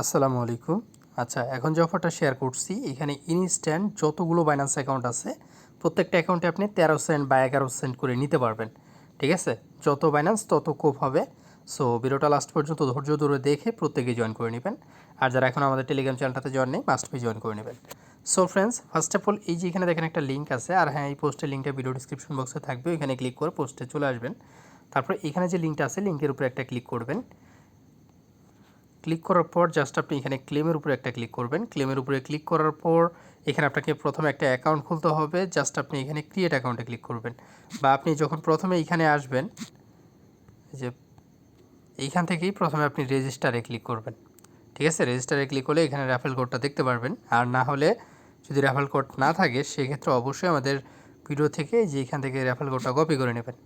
আসসালামু আলাইকুম। আচ্ছা এখন যে অফারটা শেয়ার করছি, এখানে ইনস্ট্যান্ট যতগুলো বাইন্যান্স অ্যাকাউন্ট আছে, প্রত্যেকটা অ্যাকাউন্টে আপনি তেরো সেন্ট বা এগারো সেন্ট করে নিতে পারবেন। ঠিক আছে? যত বাইন্যান্স তত কোপ হবে। সো ভিডিওটা লাস্ট পর্যন্ত ধৈর্য ধরে দেখে প্রত্যেকেই জয়েন করে নেবেন। আর যারা এখন আমাদের টেলিগ্রাম চ্যানেলটাতে জয়েন নেই মাস্ট বি জয়েন করে নেবেন। So friends first of all এই যে এখানে দেখেন একটা লিঙ্ক আছে, আর হ্যাঁ এই পোস্টের লিঙ্কটা ভিডিও ডিসক্রিপশন বক্সে থাকবে এখানে ক্লিক করে পোস্টে চলে আসবেন। তারপর এখানে যে লিঙ্কটা আছে লিঙ্কের উপরে একটা ক্লিক করবেন। ক্লিক করার পর জাস্ট আপনি এখানে ক্লেমের উপরে একটা ক্লিক করবেন। ক্লেমের উপরে ক্লিক করার পর এখানে আপনাকে প্রথমে একটা অ্যাকাউন্ট খুলতে হবে। জাস্ট আপনি এখানে ক্রিয়েট অ্যাকাউন্টে ক্লিক করবেন। বা আপনি যখন প্রথমে এখানে আসবেন যে এইখান থেকেই প্রথমে আপনি রেজিস্টারে ক্লিক করবেন। ঠিক আছে? রেজিস্টারে ক্লিক করলে এখানে র্যাফেল কোডটা দেখতে পারবেন। আর না হলে যদি র্যাফেল কোড না থাকে, সেক্ষেত্রে অবশ্যই আমাদের ভিডিও থেকে যে এখান থেকে র্যাফেল কোডটা কপি করে নেবেন।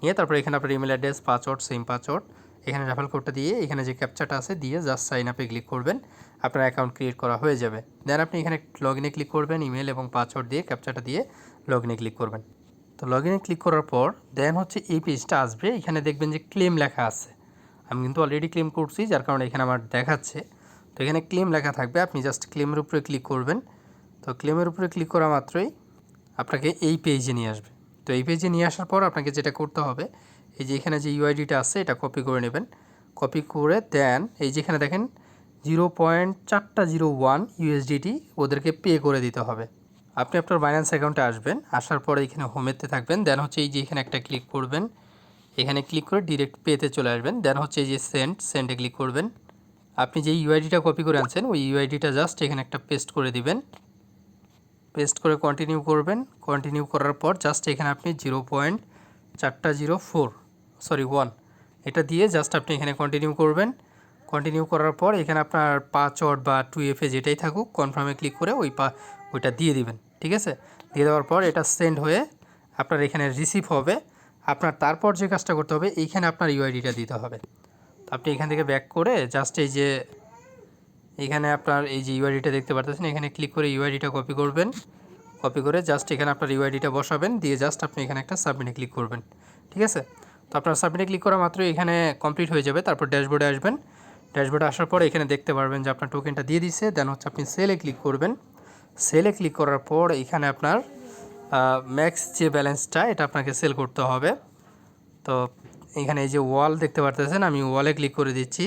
নিয়ে তারপরে এখানে আপনার email address password same password এখানে রেফার কোডটা দিয়ে এখানে যে ক্যাপচাটা আছে দিয়ে জাস্ট সাইন আপে ক্লিক করবেন। আপনার অ্যাকাউন্ট ক্রিয়েট করা হয়ে যাবে। দেন আপনি এখানে লগ ইনে ক্লিক করবেন ইমেল এবং পাসওয়ার্ড দিয়ে ক্যাপচাটা দিয়ে লগ ইনে ক্লিক করবেন। তো লগ ইনে ক্লিক করার পর দেন হচ্ছে এই পেজটা আসবে। এখানে দেখবেন যে ক্লেম লেখা আছে। আমি কিন্তু অলরেডি ক্লেম করছি, যার কারণে এখানে আমার দেখাচ্ছে। তো এখানে ক্লেম লেখা থাকবে। আপনি জাস্ট ক্লেমের উপরে ক্লিক করবেন। তো ক্লেমের উপরে ক্লিক করা মাত্রই আপনাকে এই পেজে নিয়ে আসবে। তো এই পেজে নিয়ে আসার পর আপনাকে যেটা করতে হবে এই যে এখানে যে ইউআইডিটা আছে, এটা কপি করে নেবেন। কপি করে দেন, এই যেখানে দেখেন জিরো পয়েন্ট চারটা জিরো ওয়ান ইউএসডিটি ওদেরকে পে করে দিতে হবে। আপনি আপনার বাইন্যান্স অ্যাকাউন্টে আসবেন, আসার পরে এখানে হোমেতে থাকবেন দেন হচ্ছে এই যে এখানে একটা ক্লিক করবেন, এখানে ক্লিক করে ডিরেক্ট পেতে চলে আসবেন দেন হচ্ছে এই যে সেন্ট সেন্টে ক্লিক করবেন। আপনি যে ইউআইডিটা কপি করে আনছেন, ওই ইউআইডিটা জাস্ট এখানে একটা পেস্ট করে দিবেন। পেস্ট করে কন্টিনিউ করবেন কন্টিনিউ করার পর জাস্ট এখানে আপনি জিরো পয়েন্ট চারটা জিরো ফোর সরি ওয়ান এটা দিয়ে জাস্ট আপনি এখানে কন্টিনিউ করবেন। কন্টিনিউ করার পর এখানে আপনার পাসওয়ার্ড বা টু এফে যেটাই থাকুক কনফার্মে ক্লিক করে ওই পা, ওইটা দিয়ে দিবেন, ঠিক আছে? দিয়ে দেওয়ার পর এটা সেন্ড হয়ে আপনার এখানে রিসিভ হবে। আপনার তারপর যে কাজটা করতে হবে এইখানে আপনার ইউআইডিটা দিতে হবে। তো আপনি এখান থেকে ব্যাক করে জাস্ট এই যে এখানে আপনার এই যে ইউআইডিটা দেখতে পারতেছেন, এখানে ক্লিক করে ইউআইডিটা কপি করবেন। কপি করে জাস্ট এখানে আপনার ইউআইডিটা বসাবেন, দিয়ে জাস্ট আপনি এখানে একটা সাবমিটে ক্লিক করবেন, ঠিক আছে? তো আপনার সাবমিটে ক্লিক করা মাত্রই এখানে কমপ্লিট হয়ে যাবে, তারপর ড্যাশবোর্ডে আসবেন। ড্যাশবোর্ডে আসার পর এখানে দেখতে পারবেন যে আপনার টোকেনটা দিয়ে দিছে দেন হচ্ছে আপনি সেলে ক্লিক করবেন। সেলে ক্লিক করার পর এখানে আপনার ম্যাক্স যে ব্যালেন্সটা এটা আপনাকে সেল করতে হবে। তো এখানে এই যে ওয়াল দেখতে পারতেছেন, আমি ওয়ালে ক্লিক করে দিচ্ছি।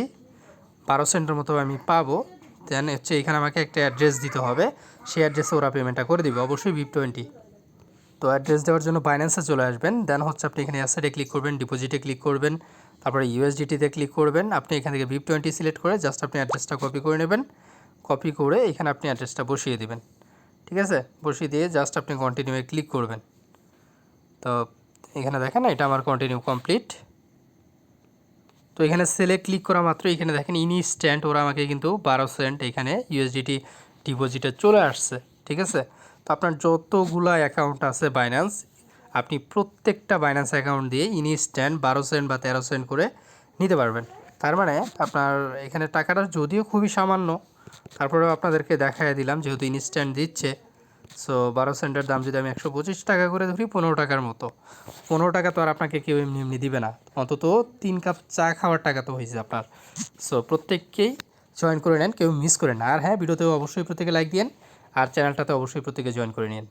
বারো সেন্টের মতো আমি পাবো। দেন হচ্ছে এখানে আমাকে একটা অ্যাড্রেস দিতে হবে। সেই অ্যাড্রেসে ওরা পেমেন্টটা করে দিবে। অবশ্যই বিপ টোয়েন্টি তো অ্যাড্রেস দেওয়ার জন্য বাইন্যান্সে চলে আসবেন। দেন হচ্ছে আপনি এখানে অ্যাসেটে ক্লিক করবেন ডিপোজিটে ক্লিক করবেন, তারপরে ইউএসডিটিতে ক্লিক করবেন। আপনি এখান থেকে বিপ টোয়েন্টি সিলেক্ট করে জাস্ট আপনি অ্যাড্রেসটা কপি করে নেবেন। কপি করে এখানে আপনি অ্যাড্রেসটা বসিয়ে দেবেন। ঠিক আছে? বসিয়ে দিয়ে জাস্ট আপনি কন্টিনিউয়ে ক্লিক করবেন। তো এখানে দেখেন এটা আমার কন্টিনিউ কমপ্লিট তো এখানে সেলে ক্লিক করা মাত্র এখানে দেখেন ইনি ইনস্ট্যান্ট ওরা আমাকে কিন্তু বারো সেন্ট এখানে ইউএসডিটি ডিপোজিটে চলে আসছে। ঠিক আছে? তো আপনার যতগুলা অ্যাকাউন্ট আছে বাইন্যান্স আপনি প্রত্যেকটা বাইন্যান্স অ্যাকাউন্ট দিয়ে ইনস্ট্যান্ট বারো সেন্ট বা তেরো সেন্ট করে নিতে পারবেন। তার মানে আপনার এখানে টাকাটা যদিও খুবই সামান্য, তারপরেও আপনাদেরকে দেখাই দিলাম যেহেতু ইনস্ট্যান্ট দিচ্ছে। সো বারো সেন্টের দাম যদি আমি একশো পঁচিশ টাকা করে ধরি, পনেরো টাকার মতো। পনেরো টাকা তো আর আপনাকে কেউ এমনি এমনি দিবে না। অন্তত তিন কাপ চা খাওয়ার টাকা তো হয়েছে আপনার। সো প্রত্যেককেই জয়েন করে নেন, কেউ মিস করে না। আর হ্যাঁ ভিডিওতেও অবশ্যই প্রত্যেকে লাইক দিন আর চ্যানেলটাতে অবশ্যই প্রত্যেকে জয়েন করে নিন।